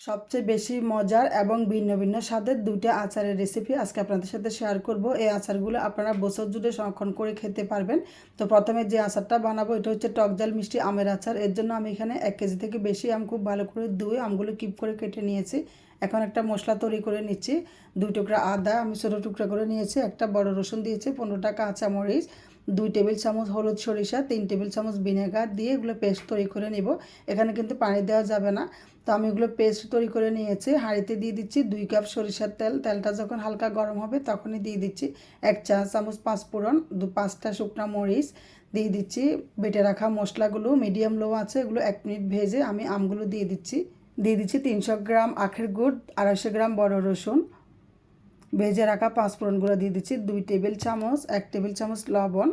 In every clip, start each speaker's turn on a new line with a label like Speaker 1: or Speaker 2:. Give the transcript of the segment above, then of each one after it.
Speaker 1: সবচেয়ে বেশি মজার এবং ভিন্ন ভিন্ন স্বাদের দুইটা আচারের রেসিপি আজকে আপনাদের সাথে শেয়ার করব। এই আচারগুলো আপনারা বছর জুড়ে সংরক্ষণ করে খেতে পারবেন। তো প্রথমে যে আচারটা বানাবো, এটা হচ্ছে টকজাল মিষ্টি আমের আচার। এর জন্য আমি এখানে এক কেজি থেকে বেশি আম, খুব ভালো করে ধুয়ে আমগুলো কিপ করে কেটে নিয়েছি। এখন একটা মশলা তৈরি করে নিচ্ছি। দুই টুকরা আদা, আমি ছোটো টুকরা করে নিয়েছি। একটা বড় রসুন দিয়েছি, পনেরো পনেরোটা কাঁচামরিচ। দুই টেবিল চামচ হলুদ সরিষা, তিন টেবিল চামচ ভিনেগার দিয়ে এগুলো পেস্ট তৈরি করে নিব। এখানে কিন্তু পানি দেওয়া যাবে না। তো আমি এগুলো পেস্ট তৈরি করে নিয়েছি। হাঁড়িতে দিয়ে দিচ্ছি দুই কাপ সরিষার তেল। তেলটা যখন হালকা গরম হবে তখনই দিয়ে দিচ্ছি এক চা চামচ পাঁচফোড়ন, দু পাঁচটা শুকনা মরিচ। দিয়ে দিচ্ছি বেটে রাখা মশলাগুলো। মিডিয়াম লো আছে, এগুলো এক মিনিট ভেজে আমি আমগুলো দিয়ে দিচ্ছি। দিয়ে দিচ্ছি তিনশো গ্রাম আখের গুড়, আড়াইশো গ্রাম বড় রসুন। ভেজে রাখা পাঁচফোড়নগুলো দিয়ে দিচ্ছি। দুই টেবিল চামচ, এক টেবিল চামচ লবণ,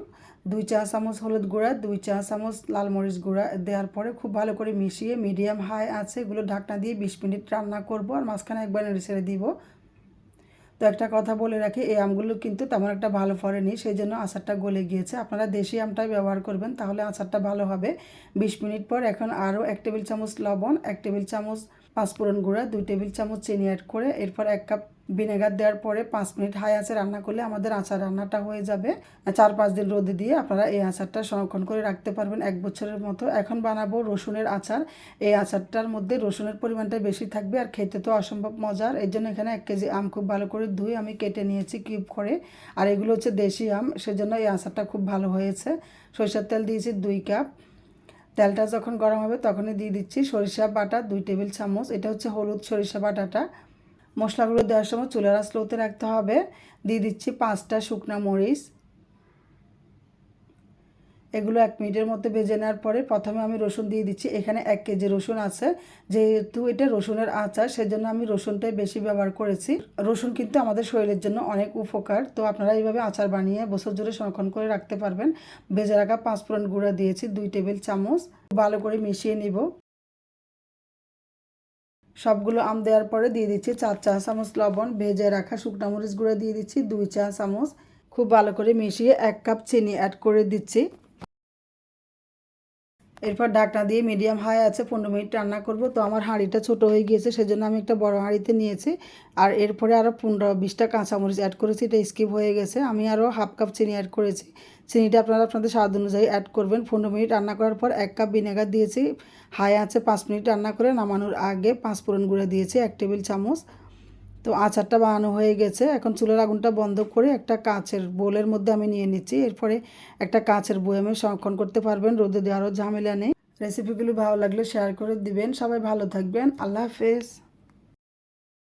Speaker 1: দুই চা চামচ হলুদ গুঁড়া, দুই চা চামচ লাল মরিচ গুঁড়া দেওয়ার পরে খুব ভালো করে মিশিয়ে মিডিয়াম হাই আছে এগুলো ঢাকনা দিয়ে বিশ মিনিট রান্না করব আর মাঝখানে একবার নেড়ে ছেড়ে দিব। তো একটা কথা বলে রাখি, এই আমগুলো কিন্তু তেমন একটা ভালো ফলেনি, সেই জন্য আচারটা গলে গিয়েছে। আপনারা দেশি আমটাই ব্যবহার করবেন, তাহলে আচারটা ভালো হবে। বিশ মিনিট পর এখন আরও এক টেবিল চামচ লবণ, এক টেবিল চামচ পাঁচফোড়ন গুঁড়া, দুই টেবিল চামচ চিনি অ্যাড করে এরপর এক কাপ ভিনেগার দেওয়ার পরে পাঁচ মিনিট হাই আছে রান্না করলে আমাদের আচার রান্নাটা হয়ে যাবে। চার পাঁচ দিন রোদে দিয়ে আপনারা এই আচারটা সংরক্ষণ করে রাখতে পারবেন এক বছরের মতো। এখন বানাবো রসুনের আচার। এই আচারটার মধ্যে রসুনের পরিমাণটা বেশি থাকবে আর খেতে তো অসম্ভব মজার। এর জন্য এখানে এক কেজি আম খুব ভালো করে ধুয়ে আমি কেটে নিয়েছি কিউব করে। আর এগুলো হচ্ছে দেশি আম, সেজন্য এই আচারটা খুব ভালো হয়েছে। সরিষার তেল দিয়েছি দুই কাপ তেলটা যখন গরম হবে তখনই দিয়ে দিচ্ছি সরিষা বাটা, দুই টেবিল চামচ। এটা হচ্ছে হলুদ সরিষা বাটাটা। মশলাগুলো দেওয়ার সময় চুলার স্লোতে রাখতে হবে। দিয়ে দিচ্ছি পাঁচটা শুকনা মরিচ। এগুলো এক মিনিটের মধ্যে ভেজে নেওয়ার পরে প্রথমে আমি রসুন দিয়ে দিচ্ছি। এখানে এক কেজি রসুন আছে। যেহেতু এটা রসুনের আচার, সেজন্য আমি রসুনটাই বেশি ব্যবহার করেছি। রসুন কিন্তু আমাদের শরীরের জন্য অনেক উপকার। তো আপনারা এইভাবে আচার বানিয়ে বছর জুড়ে সংরক্ষণ করে রাখতে পারবেন। ভেজে রাখা পাঁচ পাঁচফোড়ন গুঁড়া দিয়েছি, দুই টেবিল চামচ। ভালো করে মিশিয়ে নিব। সবগুলো আম দেওয়ার পরে দিয়ে দিচ্ছি চার চা চামচ লবণ। ভেজে রাখা শুকনো মরিচ গুঁড়ো দিয়ে দিচ্ছি দুই চা চামচ। খুব ভালো করে মিশিয়ে এক কাপ চিনি অ্যাড করে দিচ্ছি। এরপর ডাকনা দিয়ে মিডিয়াম হাই আছে, পনেরো মিনিট রান্না করব। তো আমার হাঁড়িটা ছোট হয়ে গিয়েছে, সেজন্য আমি একটা বড় হাঁড়িতে নিয়েছি। আর এরপরে আরও পনেরো বিশটা কাঁচামরিচ অ্যাড করেছি, এটা স্কিপ হয়ে গেছে। আমি আরও হাফ কাপ চিনি অ্যাড করেছি। চিনিটা আপনারা আপনাদের স্বাদ অনুযায়ী অ্যাড করবেন। পনেরো মিনিট রান্না করার পর এক কাপ ভিনেগার দিয়েছি। হাই আছে, পাঁচ মিনিট রান্না করে নামানোর আগে পাঁচ ফোড়ন গুঁড়া দিয়েছি, এক টেবিল চামচ। তো আচারটা বানানো হয়ে গেছে। এখন চুলের আগুনটা বন্ধ করে একটা কাঁচের বোলের মধ্যে আমি নিয়ে নিচ্ছি। এরপরে একটা কাচের বয়ামে সংরক্ষণ করতে পারবেন, রোদে দেওয়ারও ঝামেলা নেই। রেসিপিগুলো ভালো লাগলে শেয়ার করে দিবেন। সবাই ভালো থাকবেন। আল্লাহ হাফেজ।